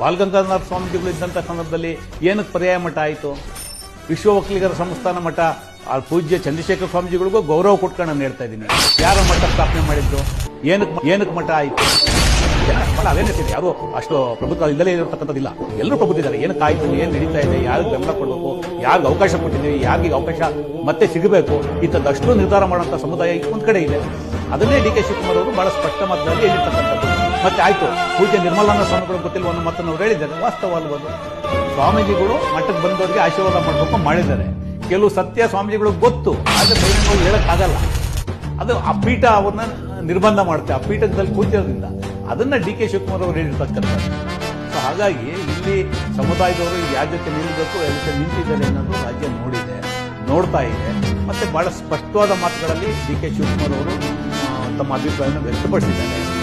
ಬಾಲಗಂಗಾಧರ ಸ್ವಾಮೀಜಿಗಳು ಇದ್ದಂಥ ಸಂದರ್ಭದಲ್ಲಿ ಏನಕ್ಕೆ ಪರ್ಯಾಯ ಮಠ ಆಯಿತು? ವಿಶ್ವ ಒಕ್ಕಲಿಗರ ಸಂಸ್ಥಾನ ಮಠ, ಆ ಪೂಜ್ಯ ಚಂದ್ರಶೇಖರ ಸ್ವಾಮೀಜಿಗಳಿಗೂ ಗೌರವ ಕೊಟ್ಕೊಂಡು ನಾನು ಹೇಳ್ತಾ ಇದ್ದೀನಿ. ಯಾರ ಮಠ ಸ್ಥಾಪನೆ ಮಾಡಿದ್ದು? ಏನಕ್ಕೆ ಏನಕ್ಕೆ ಮಠ ಆಯಿತು? ಅವೇನಿದೆ ಯಾರು ಅಷ್ಟು ಪ್ರಭುತ್ವ ಇಲ್ಲದೇ ಇರತಕ್ಕಂಥದ್ದಿಲ್ಲ. ಎಲ್ಲರೂ ಪ್ರಭುತ್ವ ಏನಕ್ಕೆ ಆಯಿತು? ಏನು ನಡೀತಾ ಇದೆ? ಯಾರಿಗೆ ಬೆಂಬಲ ಕೊಡಬೇಕು? ಯಾರಿಗೆ ಅವಕಾಶ ಕೊಟ್ಟಿದ್ದೀವಿ ಯಾರಿಗೆ ಅವಕಾಶ ಮತ್ತೆ ಸಿಗಬೇಕು? ಇಂಥದ್ದಷ್ಟು ನಿರ್ಧಾರ ಮಾಡುವಂಥ ಸಮುದಾಯ ಒಂದು ಕಡೆ ಇದೆ. ಅದನ್ನೇ ಡಿ ಕೆ ಶಿವಕುಮಾರ್ ಅವರು ಬಹಳ ಸ್ಪಷ್ಟ ಮಾತನಾಡಿ ಹೇಳಿರ್ತಕ್ಕಂಥದ್ದು. ಮತ್ತೆ ಆಯ್ತು. ಪೂಜೆ ನಿರ್ಮಲಾನಂದ ಸ್ವಾಮಿಗಳು ಗೊತ್ತಿಲ್ಲ ಅನ್ನೋ ಮಾತನ್ನು ಅವ್ರು ಹೇಳಿದ್ದಾರೆ. ವಾಸ್ತವ ಅಲ್ವದು ಸ್ವಾಮೀಜಿಗಳು ಮಠಕ್ಕೆ ಬಂದವರಿಗೆ ಆಶೀರ್ವಾದ ಮಾಡಬೇಕು ಮಾಡಿದ್ದಾರೆ. ಕೆಲವು ಸತ್ಯ ಸ್ವಾಮೀಜಿಗಳು ಗೊತ್ತು. ಆದರೆ ಬಹಿರಂಗವಾಗಿ ಹೇಳಕ್ಕಾಗಲ್ಲ. ಅದು ಆ ಪೀಠ ಅವ್ರನ್ನ ನಿರ್ಬಂಧ ಮಾಡುತ್ತೆ. ಆ ಪೀಠದಲ್ಲಿ ಕೂತಿರೋದ್ರಿಂದ. ಅದನ್ನ ಡಿ ಕೆ ಶಿವಕುಮಾರ್ ಅವರು ಹೇಳಿರ್ತಕ್ಕಂಥ ಸೊ ಹಾಗಾಗಿ ಇಲ್ಲಿ ಸಮುದಾಯದವರು ಯಾವ ಜೊತೆ ನಿಲ್ಲಬೇಕು ಜೊತೆ ನಿಂತಿದ್ದಾರೆ ಅನ್ನೋದು ರಾಜ್ಯ ನೋಡಿದೆ, ನೋಡ್ತಾ ಇದೆ. ಮತ್ತೆ ಬಹಳ ಸ್ಪಷ್ಟವಾದ ಮಾತುಗಳಲ್ಲಿ ಡಿ ಕೆ ಶಿವಕುಮಾರ್ ಅವರು ತಮ್ಮ ಅಭಿಪ್ರಾಯವನ್ನು ವ್ಯಕ್ತಪಡಿಸಿದ್ದಾರೆ.